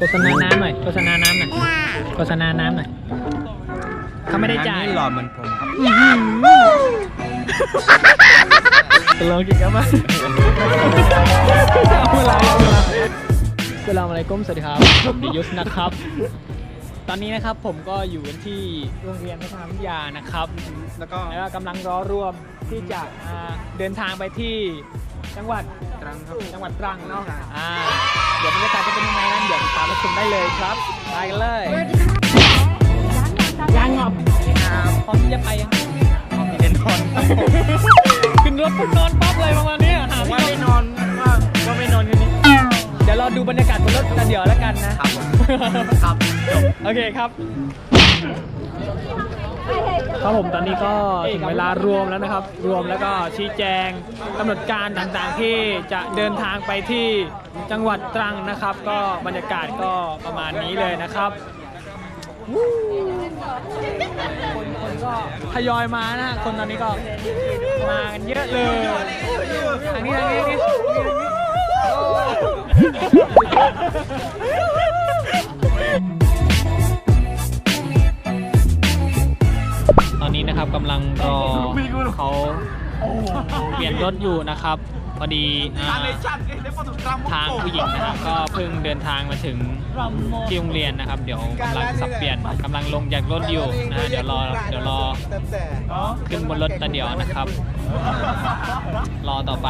โฆษณาน้ำหน่อยโฆษณาน้ำหน่อยโฆษณาน้ำหน่อยเขาไม่ได้จ่ายอันนี้หล่อเหมือนผมครับจะลองกินกันไหมเอาเวลาเอาเวลาสลามอะไรก้มสวัสดีครับผมดิยุสนะครับ ตอนนี้นะครับผมก็อยู่กันที่โรงเรียนพัฒนาวิทยานะครับ แล้วก็แล้วก็กำลังรอรวมที่จะอ่าเดินทางไปที่ จังหวัดตรังครับจังหวัดตรังเนาะอ่าเดี๋ยวบรรยากาศจะเป็นยังไงนั้นเดี๋ยวติดตามรับชมได้เลยครับไปกันเลยยังงอบพร้อมที่จะไปยังมีเดนนอนขึ้นรถปุ๊บนอนปั๊บเลยประมาณเนี้ยหาที่ว่าไม่นอนว่าว่าไม่นอนคืนนี้เดี๋ยวรอดูบรรยากาศบนรถกันเดี๋ยวแล้วกันนะครับผมครับโอเคครับ ครับผมตอนนี้ก็ถึงเวลารวมแล้วนะครับ รวมแล้วก็ชี้แจงกำหนดการต่างๆที่จะเดินทางไปที่จังหวัดตรังนะครับ ก็บรรยากาศก็ประมาณนี้เลยนะครับคนก็ทยอยมานะคนตอนนี้ก็มากันเยอะเลยทางนี้ทางนี้ทางนี้ นะครับกำลังรอเขาเปลี่ยนรถอยู่นะครับ พอดีทางผู้หญิงนะครับก็เพิ่งเดินทางมาถึงที่โรงเรียนนะครับ เดี๋ยวกำลังสับเปลี่ยนกำลังลงจากรถอยู่นะเดี๋ยวรอเดี๋ยวรอขึ้นบนรถแต่เดียวนะครับ รอต่อไป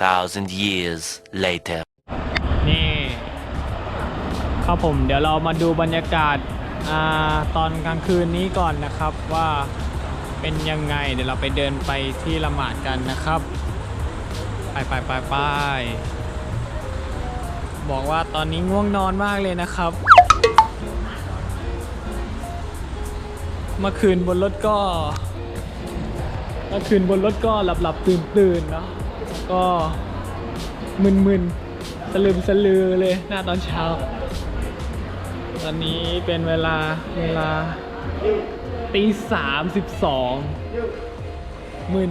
2,000 years later. นี่ ครับผมเดี๋ยวเรามาดูบรรยากาศอาตอนกลางคืนนี้ก่อนนะครับว่าเป็นยังไง เดี๋ยวเราไปเดินไปที่ละหมาดกันนะครับ ไปไปไปไปบอกว่าตอนนี้ง่วงนอนมากเลยนะครับ เมื่อคืนบนรถก็ เมื่อคืนบนรถก็หลับหลับตื่นตื่นเนาะ ก็มึนๆสลืมสลือเลยหน้าตอนเช้า ตอนนี้เป็นเวลาเวลาตีสามสิบสองมึน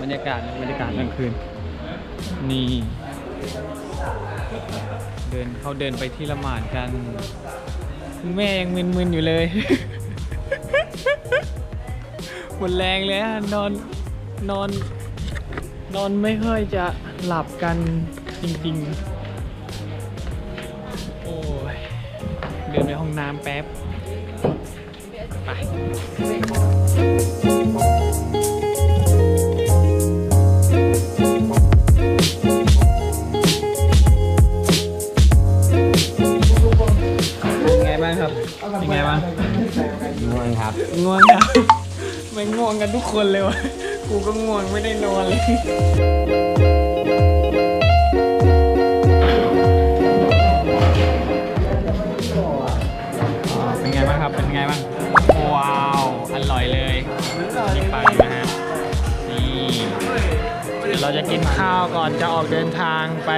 บรรยากาศบรรยากาศกลางคืน นี่ เดินเขาเดินไปที่ละหมาดกันคุณแม่ยังมึนๆอยู่เลย หมดแรงเลยอะนอน นอน นอนไม่ค่อยจะหลับกันจริงๆ โอ้ย เดินไปห้องน้ำแป๊บ ไปเป็นไงบ้างครับเป็นไงบ้างง่วงครับ ง่วงครับ ไม่ง่วงกันทุกคนเลยวะ กูก็ง่วงไม่ได้นอนเลยเป็นไงบ้างครับ เป็นไงบ้าง ว้าว อร่อยเลยนี่ปังนะฮะ นี่เดี๋ยวเราจะกินข้าวก่อนจะออกเดินทางไป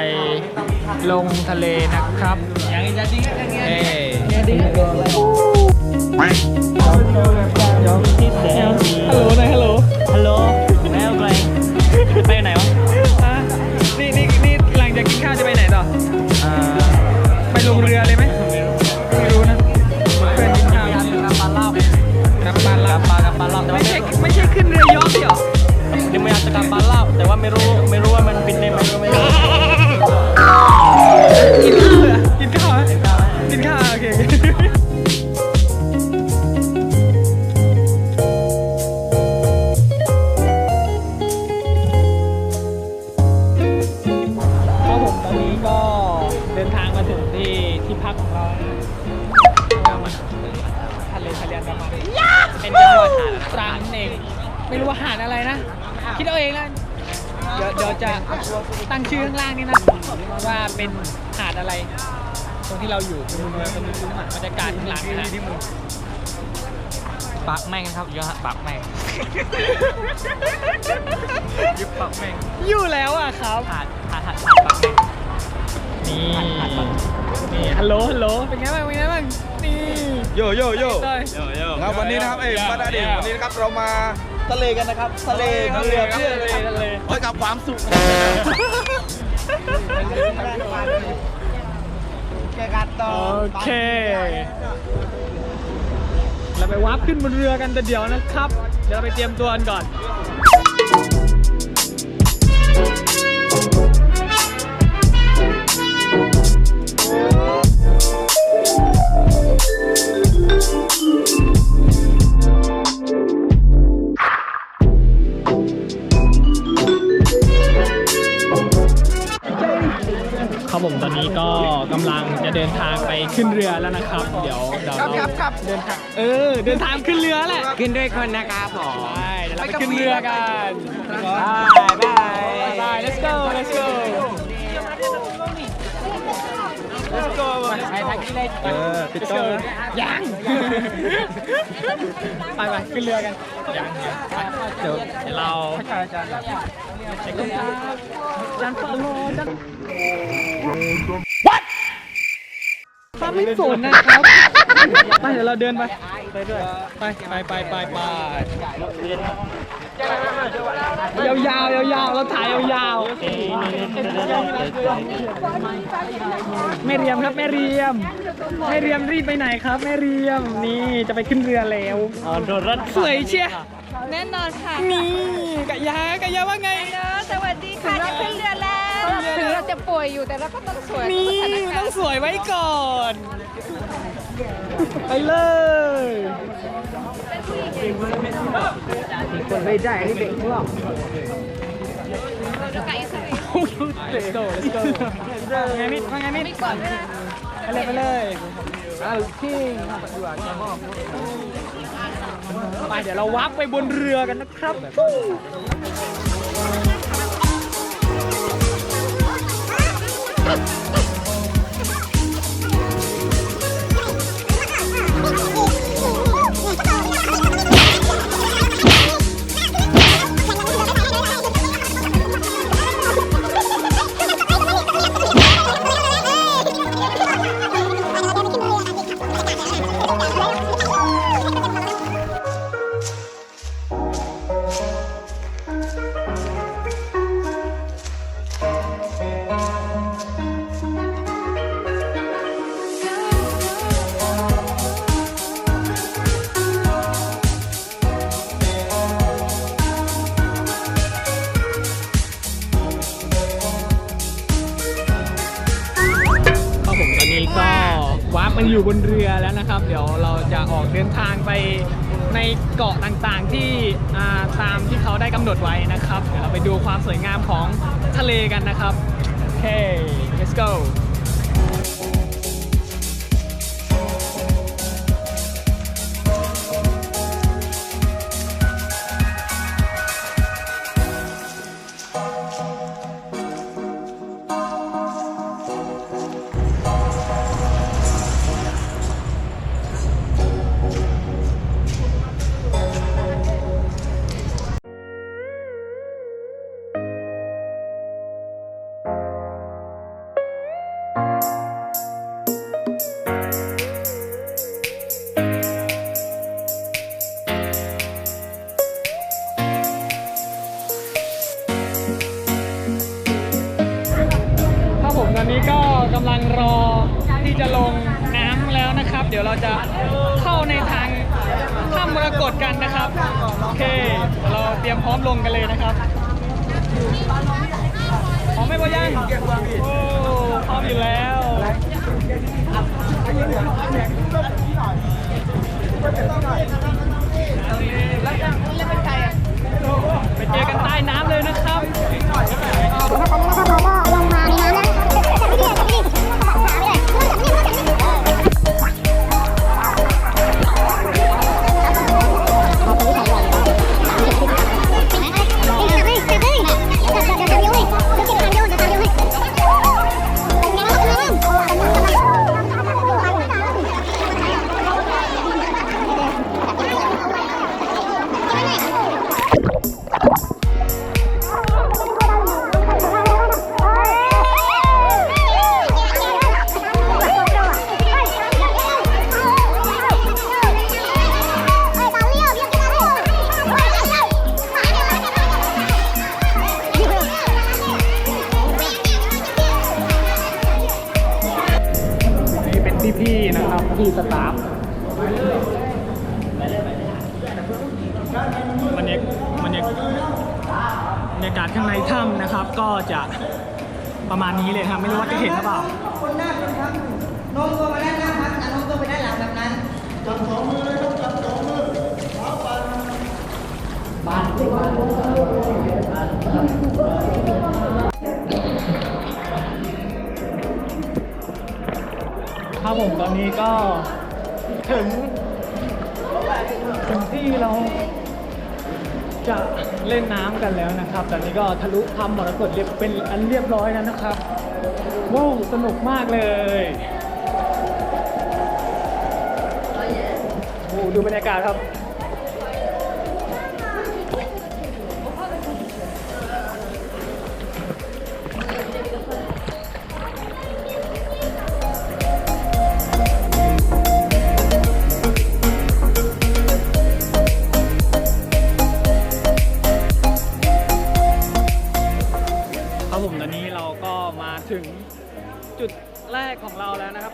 ลงทะเลนะครับ อย่างนี้จะจริงกันไงเอ้ดีฮัลโหลหน่อยฮัลโหล ฮัลโหลแล้วไงไปไหนวะอะนี่นี่นี่หลังจากกินข้าวจะไปไหนต่ออ่าไปลงเรือเลย โยโยโยได้โยโย่ครับวันนี้นะครับเอ้ยมาดาดิวันนี้นะครับเรามาทะเลกันนะครับทะเลทะเลครับทะเลทะเลไว้กับความสุขแกกัดต่อโอเคเราไปวับขึ้นบนเรือกันแต่เดี๋ยวนะครับ เดี๋ยวเราไปเตรียมตัวกันก่อน ครับผมตอนนี้ก็กำลังจะเดินทางไปขึ้นเรือแล้วนะครับ เดี๋ยวเดี๋ยวเราเดินทางเออเดินทางขึ้นเรือแหละขึ้นด้วยคนนะครับผมใช่เดี๋ยวเราไปขึ้นเรือกันบายบายบาย let's go let's go let's go ไปทางนี้เลยเออปิดกล้องนะยังไปไปขึ้นเรือกันยังเดี๋ยวเดี๋ยวเราอาจารย์เช็คกันครับอาจารย์ฟาโลอาจารย์ What ฟ้าไม่สนนะครับไปเดี๋ยวเราเดินไปไปด้วยไปไปไปไปไป ยาวยาวยาวยาวๆเราถ่ายยาวยาวๆแม่เรียมครับแม่เรียมแม่เรียมรีบไปไหนครับแม่เรียมนี่จะไปขึ้นเรือแล้วอ๋อโดนรัดสวยเชียแน่นอนค่ะ นี่กะยากะยาว่าไงเนอะสวัสดีค่ะจะขึ้นเรือแล้วถึงเราจะป่วยอยู่แต่เราก็ต้องสวยนี่ทุกสถานการต้องณ์สวยไว้ก่อน ไปเลยคนไม่ได้นี่เด็กพวก let's go let's go ว่าไงมิดว่าไงมิดไม่กดด้วยไปเลยไปเลยไปเดี๋ยวเราวับไปบนเรือกันนะครับครั นนะครับ โอเค let's go กำลังรอที่จะลงน้ำแล้วนะครับ เดี๋ยวเราจะเข้าในทางถ้ำมรกตกันนะครับ โอเค เราเตรียมพร้อมลงกันเลยนะครับพร้อมไหมวะยังโอ้พร้อมอยู่แล้วไปเจอกันใต้น้ำเลยนะครับ Yeah, yeah, yeah. ครับผมตอนนี้ก็ถึงถึงที่เราจะเล่นน้ำกันแล้วนะครับ ตอนนี้ก็ทะลุทำมรกตเรียบเป็นอันเรียบร้อยแล้วนะครับ ว้าวสนุกมากเลยโอ้ดูบรรยากาศครับ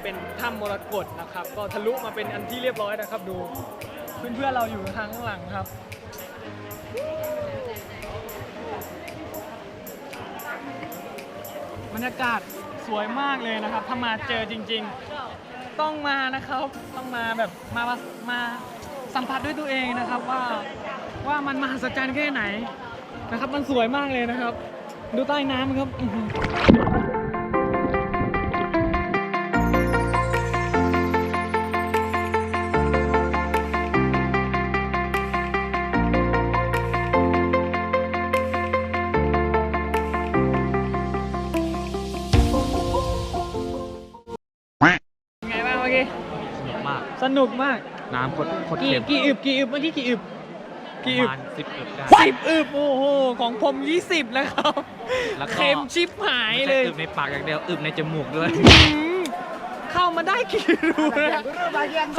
เป็นถ้ำมรกตนะครับ ก็ทะลุมาเป็นอันที่เรียบร้อยนะครับ ดูเพื่อนๆเราอยู่ทางข้างหลังครับบรรยากาศสวยมากเลยนะครับ ถ้ามาเจอจริง ๆ ต้องมานะครับ ต้องมาแบบมามามาสัมผัสด้วยตัวเองนะครับว่าว่ามันมหัศจรรย์แค่ไหนนะครับ มันสวยมากเลยนะครับ ดูใต้น้ำครับ สนุกมาก น้ำโคตรโคตรกี่เค็มกี่อึบกี่อึบเมื่อกี้กี่อึบปกี่ระอึบมาณสิบอึบได้สิบอึบโอ้โหของผม20แล้วครับแล้วก็เค็มชิบหายไม่เลใช่ยอึบในปากอย่างเดียวอึบในจมูกด้วยอื้อหือเข้ามาได้กี่รูนะ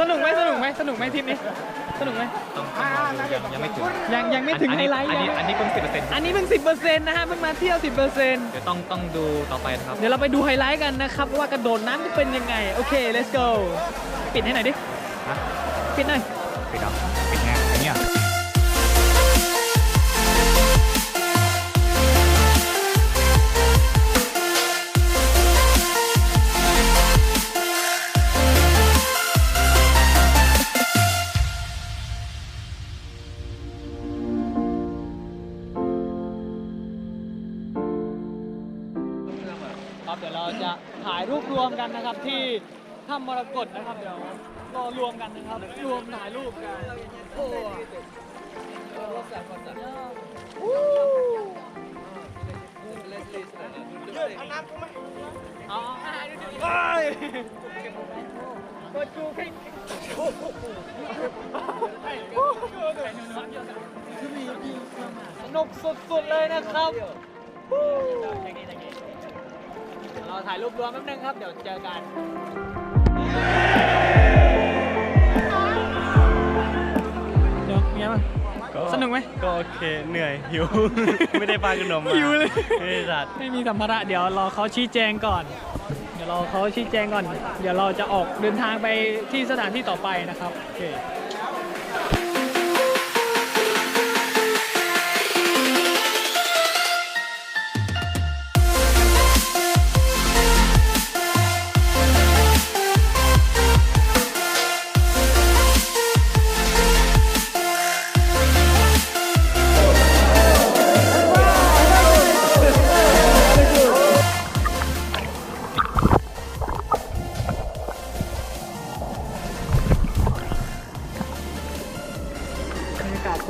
สนุกไหมสนุกไหมสนุกไหมทริปนี้สนุกไหมต้องต้องลองดูยังยังไม่ถึงยังยังไม่ถึงอันไฮนี้ไลท์อันนี้ยังอันนี้เพิ่งสิบเปอร์เซ็นต์อันนี้เพิ่ง10%นะฮะเพิ่งมาเที่ยว10%เดี๋ยวต้องต้องดูต่อไปนะครับ เดี๋ยวเราไปดูไฮไลท์กันนะครับ ว่ากระโดดน้ำจะเป็นยังไง โอเค let's go ปิดให้หน่อยดิ ฮะปิดหน่อยปิดเอาปิดไงอย่างเงี้ยครับเดี๋ยวเราจะถ่ายรูปรวมกันนะครับที่ถ้ำมรกตนะครับเดี๋ยว รอรวมกันนะครับ รวมถ่ายรูปกันโอ้เอาไปเปิดจูขึ้นสนุกสุดๆเลยนะครับเราถ่ายรูปรวมแป๊บนึงครับ เดี๋ยวเจอกัน สนุกไหมก็โอเคเหนื่อยหิว ไม่ได้ปลาขนมมาหิวเลยไม่ได้จัดไม่มีสัมภาระเดี๋ยวรอเขาชี้แจงก่อน เดี๋ยวยวเราเขาชี้แจงก่อน เดี๋ยวเราจะออกเดินทางไปที่สถานที่ต่อไปนะครับโอเค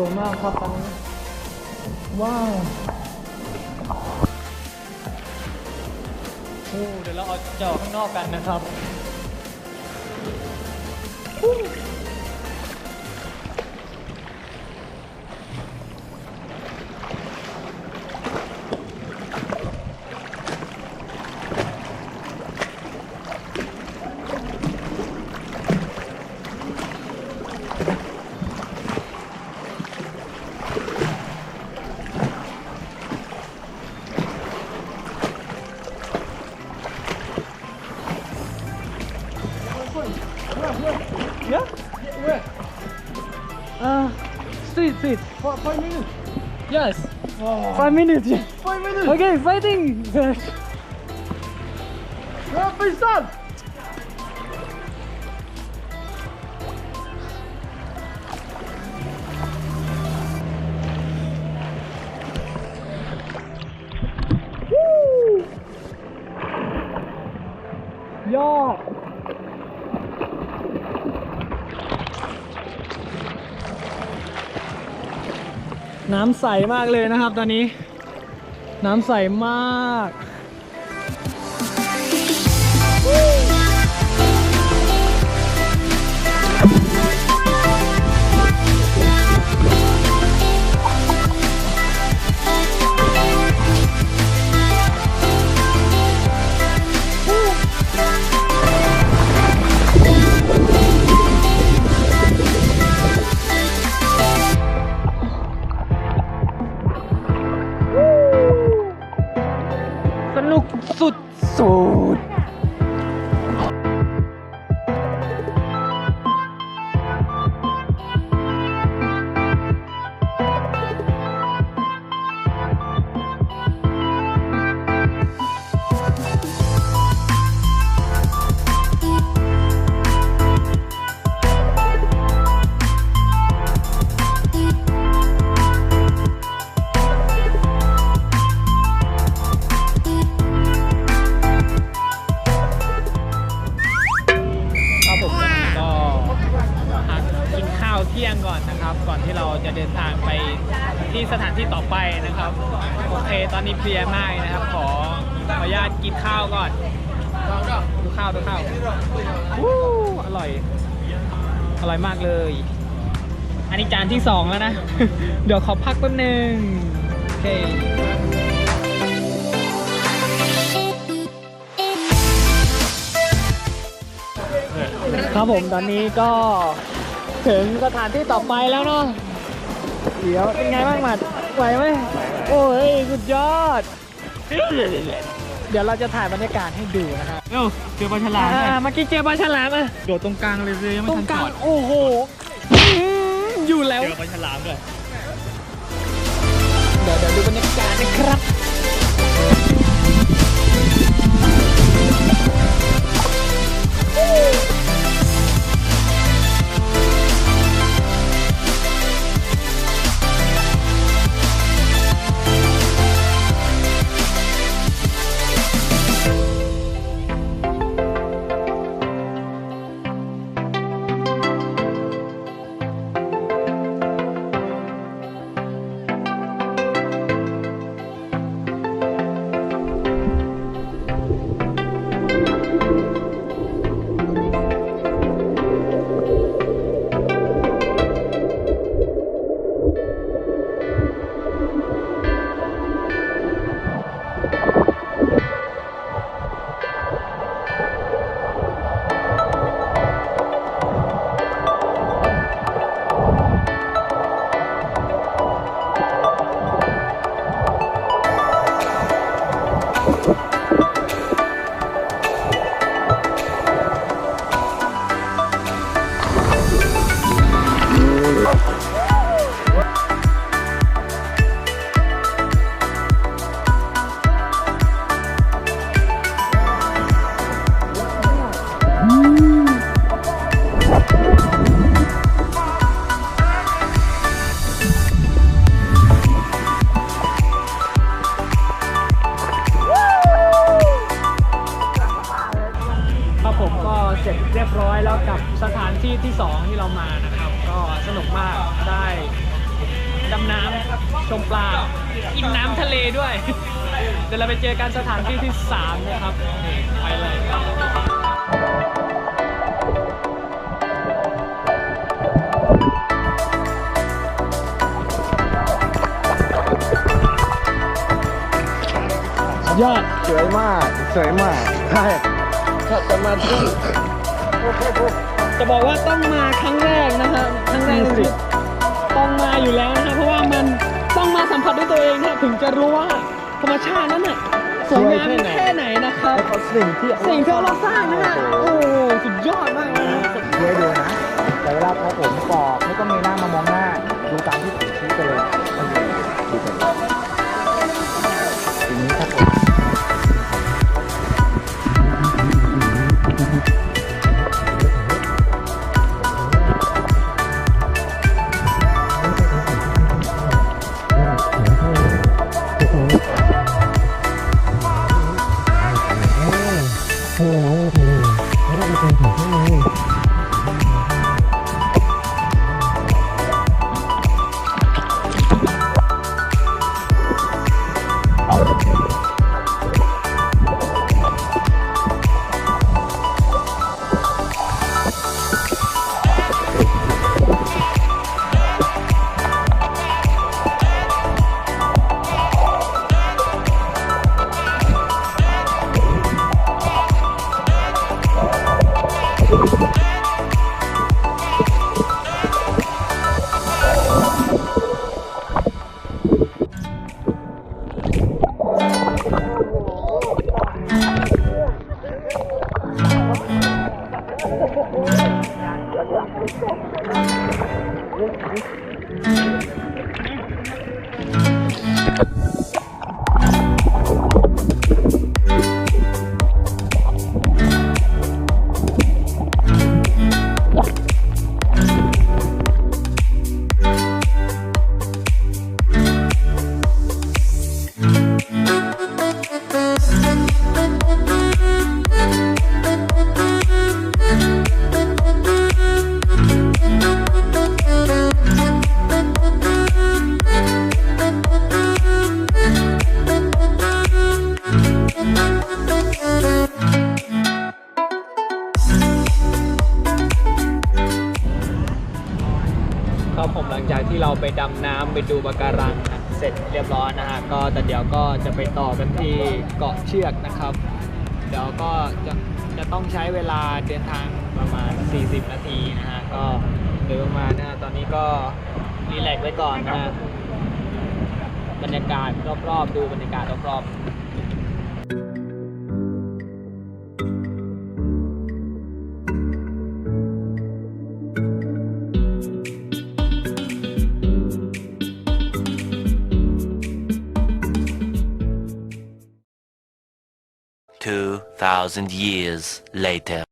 สวยมากครับตอนนี้ ว้าวโอ้เดี๋ยวเราเอาจะออกข้างนอกกันนะครับ Yeah? where? Uh, street, street. Five, five minutes? Yes. Oh. Five minutes. Five minutes. Okay, fighting. Where, please stop. ใสมากเลยนะครับ ตอนนี้ น้ำใสมาก เดี๋ยวขอพักแป๊บนึงโอเคครับผมตอนนี้ก็ถึงสถานที่ต่อไปแล้วเนาะเดี๋ยวเป็นไงบ้างหมัดไหวไหมโอ้ยสุดยอด เดี๋ยวเราจะถ่ายบรรยากาศให้ดูนะครับเอ้าเจอปลาฉลามอ่าเมื่อกี้เจอปลาฉลามอะโดดตรงกลางเลยเลยยังไม่ตรงทันกจลางอดโอ้โหอื้อหืออยู่แล้ว เจอปลาฉลามด้วยเดี๋ย dadu menekan kerap Woo! ถ้าจะมาที่จะบอกว่าต้องมาครั้งแรกนะฮะครั้งแรกสิต้องมาอยู่แล้วนะฮะเพราะว่ามันต้องมาสัมผัสด้วยตัวเองนะถึงจะรู้ว่าธรรมชาตินั้นน่ะสวยงามแค่ไหนนะครับสิ่งที่สิ่งที่เราสร้างนะฮะโอ้สุดยอดมากเลยนะเยอะดูนะ แต่เวลาพอผมปอกไม่ต้องมีหน้ามามองหน้าดูตามที่ผมชี้ไปเลย oh ครั ผมหลังจากที่เราไปดำน้ำไปดูปะการังนะเสร็จเรียบร้อยนะฮะก็แต่เดี๋ยวก็จะไปต่อกันที่เกาะเชือกนะครับ เดี๋ยวก็จะจะต้องใช้เวลาเดินทางประมาณ 40 นาทีนะฮะก็โดยประมาณนะตอนนี้ก็รีแลกซ์ไว้ก่อนนะฮะบรรยากาศรอบๆ ดูบรรยากาศรอบๆ 2,000 years later.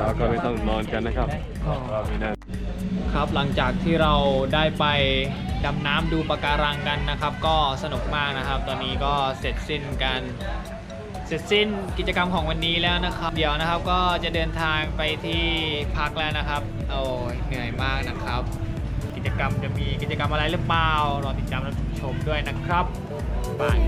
เราก็ไม่องนอนกันนะครับเรามีหน้า ครับหลังจากที่เราได้ไปดำน้ำดูปะการังกันนะครับ ก็สนุกมากนะครับ ตอนนี้ก็เสร็จสิ้นกันเสร็จสิ้นกิจกรรมของวันนี้แล้วนะครับ เดี๋ยวนะครับก็จะเดินทางไปที่พักแล้วนะครับ โอ้ยเหนื่อยมากนะครับ จกรรมจะมีกิจกรรมอะไรหรือเปล่ารอติดตามรับชมด้วยนะครับบาย